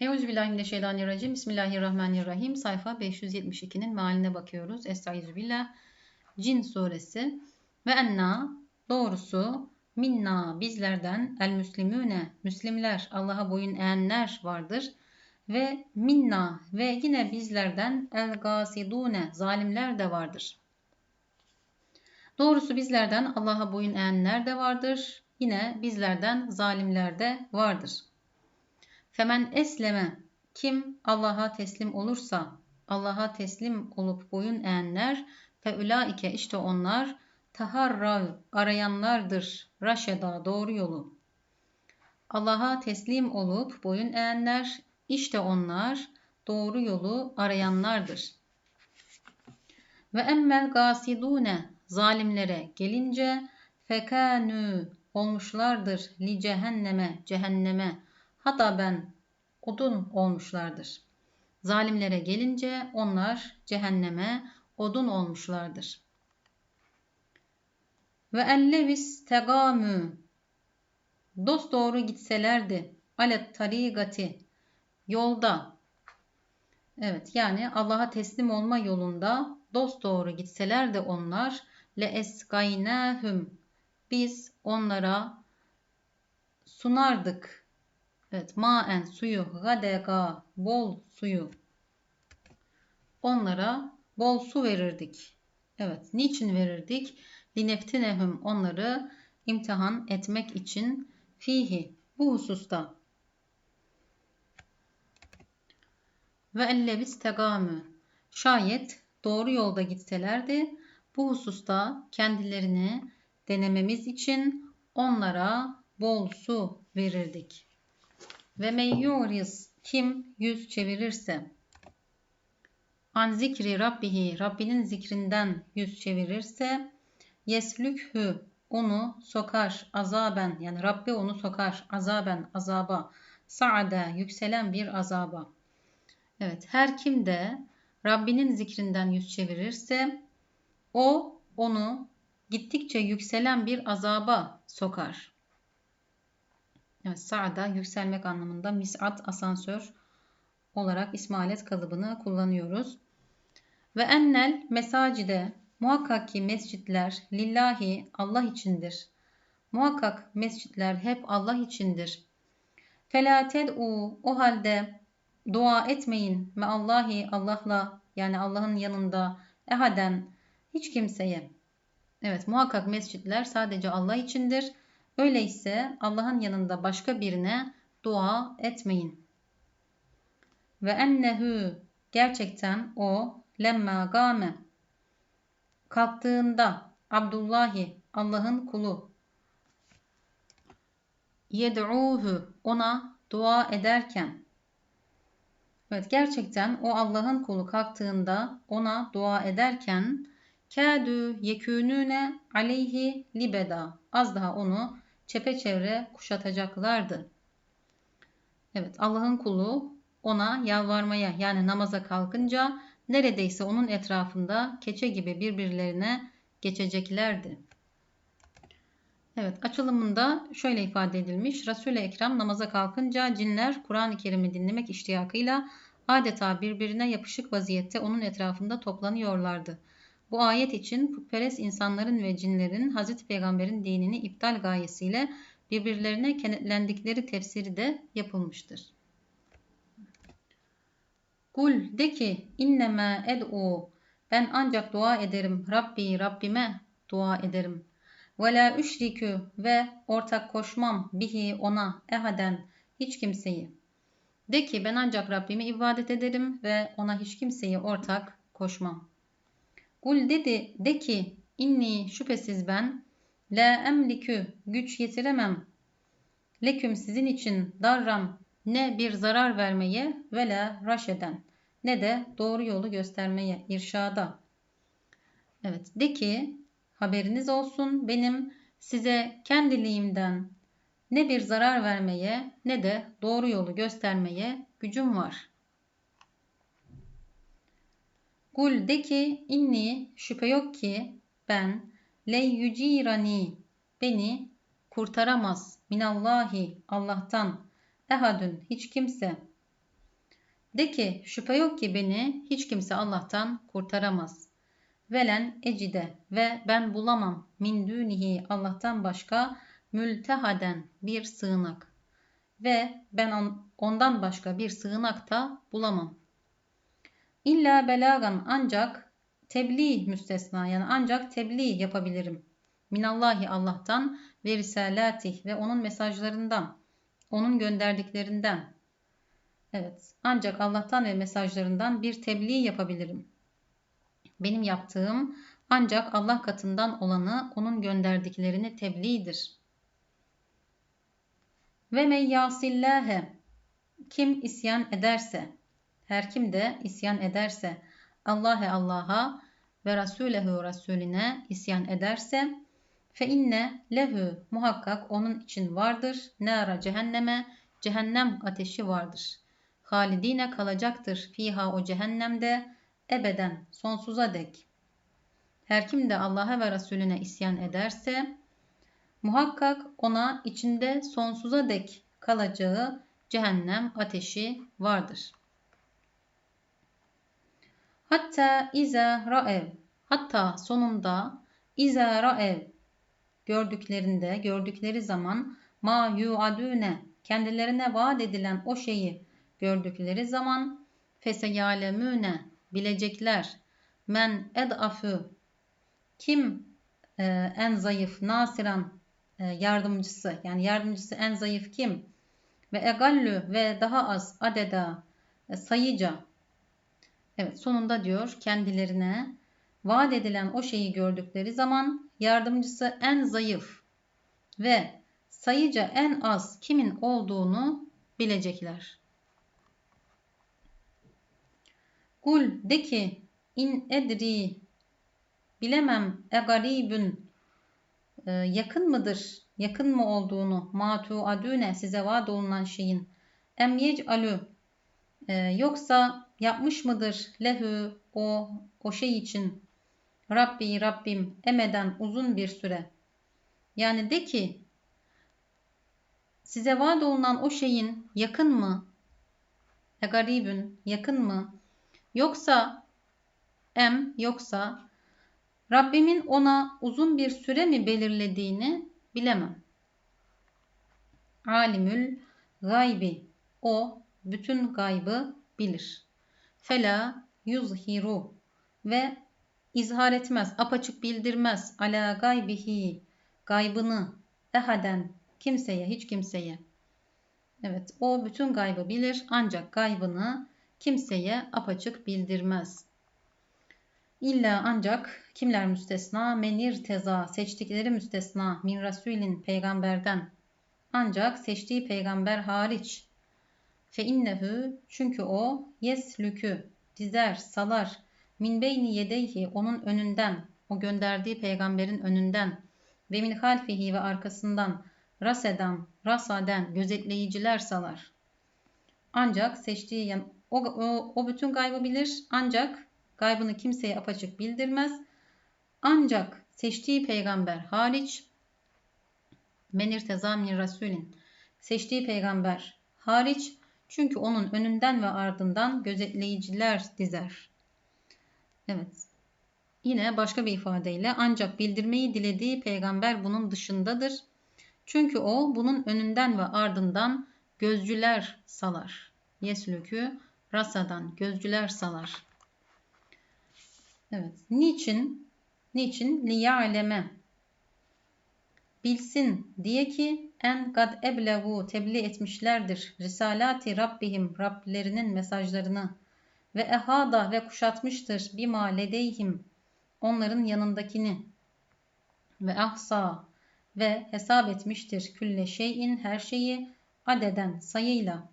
Euzubillahimineşşeytanirracim. Bismillahirrahmanirrahim. Sayfa 572'nin mealine bakıyoruz. Estaizubillah. Cin suresi. Ve enna doğrusu minna bizlerden el müslimüne müslimler Allah'a boyun eğenler vardır. Ve minna ve yine bizlerden el gasidune zalimler de vardır. Doğrusu bizlerden Allah'a boyun eğenler de vardır. Yine bizlerden zalimler de vardır. Femen esleme kim Allah'a teslim olursa Allah'a teslim olup boyun eğenler fe ulaike işte onlar taharrav arayanlardır raşeda doğru yolu. Allah'a teslim olup boyun eğenler işte onlar doğru yolu arayanlardır. Ve emmel gasidune zalimlere gelince fekanü olmuşlardır li cehenneme cehenneme hatta ben odun olmuşlardır. Zalimlere gelince onlar cehenneme odun olmuşlardır. Ve ellevis tegamü. Dost doğru gitselerdi. Alet tarigati. Yolda. Evet yani Allah'a teslim olma yolunda dost doğru gitseler de onlar le esgaynahum biz onlara sunardık Evet, maen suyu, gadega bol suyu. Onlara bol su verirdik. Evet, niçin verirdik? Lineftinehum onları imtihan etmek için fihi bu hususta. Ve ellebis tegamü şayet doğru yolda gitselerdi bu hususta kendilerini denememiz için onlara bol su verirdik. Ve men kim yüz çevirirse an zikri rabbihi Rabbinin zikrinden yüz çevirirse yeslükhü onu sokar azaben yani Rabbi onu sokar azaben azaba saade yükselen bir azaba. Evet her kim de Rabbinin zikrinden yüz çevirirse o onu gittikçe yükselen bir azaba sokar. Evet, sa'da yükselmek anlamında mis'at asansör olarak ismalet kalıbını kullanıyoruz. Ve ennel mesacide muhakkak ki mescitler lillahi Allah içindir. Muhakkak mescitler hep Allah içindir. Fela ted'u o halde dua etmeyin me Allahi Allah'la yani Allah'ın yanında ehaden hiç kimseye. Evet muhakkak mescitler sadece Allah içindir Öyleyse Allah'ın yanında başka birine dua etmeyin. Ve ennehu gerçekten o lemma game kalktığında Abdullahi Allah'ın kulu. Yed'uhu ona dua ederken. Evet gerçekten o Allah'ın kulu kalktığında ona dua ederken kâdü yekûnûne aleyhi libeda. Az daha onu çepeçevre kuşatacaklardı. Evet Allah'ın kulu ona yalvarmaya yani namaza kalkınca neredeyse onun etrafında keçe gibi birbirlerine geçeceklerdi. Evet açılımında şöyle ifade edilmiş. Resul-i Ekrem namaza kalkınca cinler Kur'an-ı Kerim'i dinlemek iştiyakıyla adeta birbirine yapışık vaziyette onun etrafında toplanıyorlardı. Bu ayet için putperest insanların ve cinlerin Hazreti Peygamber'in dinini iptal gayesiyle birbirlerine kenetlendikleri tefsiri de yapılmıştır. Kul de ki inneme ed'u ben ancak dua ederim Rabbi Rabbime dua ederim. Ve la üşrikü ve ortak koşmam bihi ona ehaden hiç kimseyi. De ki ben ancak Rabbime ibadet ederim ve ona hiç kimseyi ortak koşmam. Kul dedi de ki inni şüphesiz ben la emlikü güç yetiremem. Leküm sizin için darram ne bir zarar vermeye ve la raşeden ne de doğru yolu göstermeye irşada. Evet de ki haberiniz olsun benim size kendiliğimden ne bir zarar vermeye ne de doğru yolu göstermeye gücüm var. Kul de ki inni şüphe yok ki ben le yücirani beni kurtaramaz minallahi Allah'tan ehadün hiç kimse De ki şüphe yok ki beni hiç kimse Allah'tan kurtaramaz. Velen ecide ve ben bulamam min dünihi Allah'tan başka mültehaden bir sığınak. Ve ben on, ondan başka bir sığınak da bulamam. İlla belagan ancak tebliğ müstesna yani ancak tebliğ yapabilirim. Minallahi Allah'tan ve risalatih ve onun mesajlarından, onun gönderdiklerinden. Evet, ancak Allah'tan ve mesajlarından bir tebliğ yapabilirim. Benim yaptığım ancak Allah katından olanı, onun gönderdiklerini tebliğdir. Ve men yasillâhe kim isyan ederse, her kim de isyan ederse, Allah'e Allah'a ve Resulehu Resuline isyan ederse, fe inne lehu muhakkak onun için vardır, nara cehenneme, cehennem ateşi vardır. Halidine kalacaktır fiha o cehennemde, ebeden, sonsuza dek. Her kim de Allah'a ve Resulüne isyan ederse, muhakkak ona içinde sonsuza dek kalacağı cehennem ateşi vardır. Hatta iza ra'ev, hatta sonunda iza ra'ev. Gördüklerinde, gördükleri zaman ma yu'adune kendilerine vaat edilen o şeyi gördükleri zaman feseyalemüne bilecekler. Men ed'afü kim e, en zayıf nasiran e, yardımcısı yani yardımcısı en zayıf kim? Ve egallü ve daha az adeda e, sayıca evet sonunda diyor kendilerine vaat edilen o şeyi gördükleri zaman yardımcısı en zayıf ve sayıca en az kimin olduğunu bilecekler. Kul de ki in edri bilemem e garibün e, yakın mıdır? Yakın mı olduğunu matu adüne size vaat olunan şeyin em yec'alü e, yoksa yapmış mıdır lehu o o şey için Rabbi Rabbim emeden uzun bir süre. Yani de ki size vaat olunan o şeyin yakın mı? E garibün yakın mı? Yoksa em yoksa Rabbimin ona uzun bir süre mi belirlediğini bilemem. Alimül gaybi o bütün gaybı bilir. Fela yuzhiru ve izhar etmez, apaçık bildirmez ala gaybihi gaybını ehaden kimseye hiç kimseye. Evet o bütün gaybı bilir ancak gaybını kimseye apaçık bildirmez. İlla ancak kimler müstesna? Menir teza seçtikleri müstesna min rasulin peygamberden. Ancak seçtiği peygamber hariç. Fe innehu çünkü o yeslükü dizer, salar min beyni yedeyhi onun önünden, o gönderdiği peygamberin önünden ve min halfihi ve arkasından rasedan, rasaden gözetleyiciler salar. Ancak seçtiği o, o, o bütün gaybı bilir ancak gaybını kimseye apaçık bildirmez. Ancak seçtiği peygamber hariç menir tezamin rasulin seçtiği peygamber hariç çünkü onun önünden ve ardından gözetleyiciler dizer. Evet. Yine başka bir ifadeyle ancak bildirmeyi dilediği peygamber bunun dışındadır. Çünkü o bunun önünden ve ardından gözcüler salar. Yeslükü rasadan gözcüler salar. Evet. Niçin? Niçin? Liya'leme. Bilsin diye ki en gad eblevu tebliğ etmişlerdir. Risalati Rabbihim Rablerinin mesajlarını ve ehada ve kuşatmıştır bima ledeyhim onların yanındakini ve ahsa ve hesap etmiştir külle şeyin her şeyi adeden sayıyla.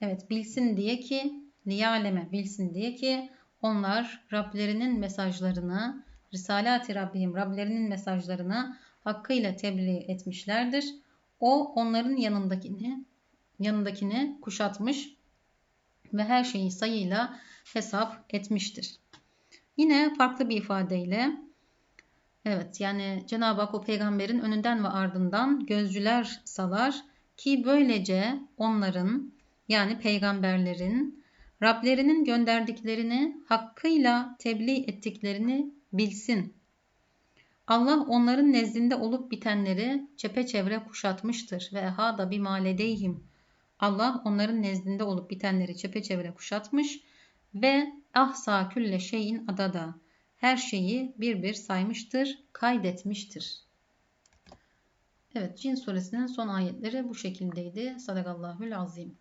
Evet bilsin diye ki liyaleme bilsin diye ki onlar Rablerinin mesajlarını Risalati Rabbihim Rablerinin mesajlarını hakkıyla tebliğ etmişlerdir. O onların yanındakini yanındakini kuşatmış ve her şeyi sayıyla hesap etmiştir. Yine farklı bir ifadeyle evet yani Cenab-ı Hak o peygamberin önünden ve ardından gözcüler salar ki böylece onların yani peygamberlerin Rablerinin gönderdiklerini hakkıyla tebliğ ettiklerini bilsin. Allah onların nezdinde olup bitenleri çepeçevre kuşatmıştır ve hada bima ledeyhim. Allah onların nezdinde olup bitenleri çepeçevre kuşatmış ve ahsa külle şeyin adada. Her şeyi bir bir saymıştır, kaydetmiştir. Evet, Cin suresinin son ayetleri bu şekildeydi. Sadakallahül azim.